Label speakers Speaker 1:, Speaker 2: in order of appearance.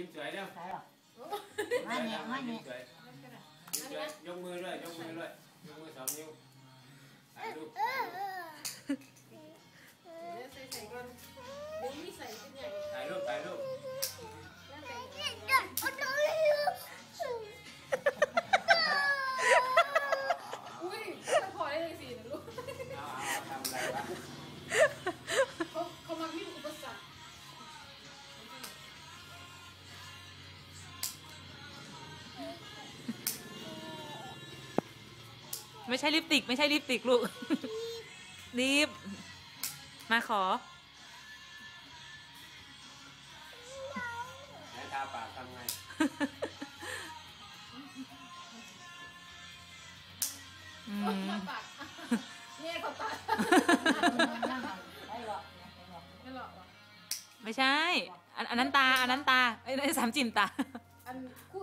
Speaker 1: ยิ้มสวยเร็ว
Speaker 2: ใช่หรอ
Speaker 3: โอ้
Speaker 2: มาเนี่ยมา
Speaker 1: ยิ้
Speaker 2: เนี่
Speaker 1: ม
Speaker 2: ย
Speaker 1: สวย
Speaker 3: นั่นก็ได้
Speaker 1: ยิ้มสวยยกมือด้วยยกมือด้วยยกมือสองนิ้วถ่ายรูป
Speaker 4: ไม่ใช่ลิปสติก ไม่ใช่ลิปสติกลูกลิปมาขอ
Speaker 1: ไหนทาปากทำไง
Speaker 4: อื
Speaker 3: โอ้ย
Speaker 4: ม
Speaker 3: มาปากเนี่ยเขาตา
Speaker 2: ได้หรอกได้หรอก
Speaker 3: ไม่หรอกหรอก
Speaker 4: ไม่ใช่อันอันนั้นตา อันนั้นตาไอ้ยสามจิ่มตา
Speaker 3: อันคู่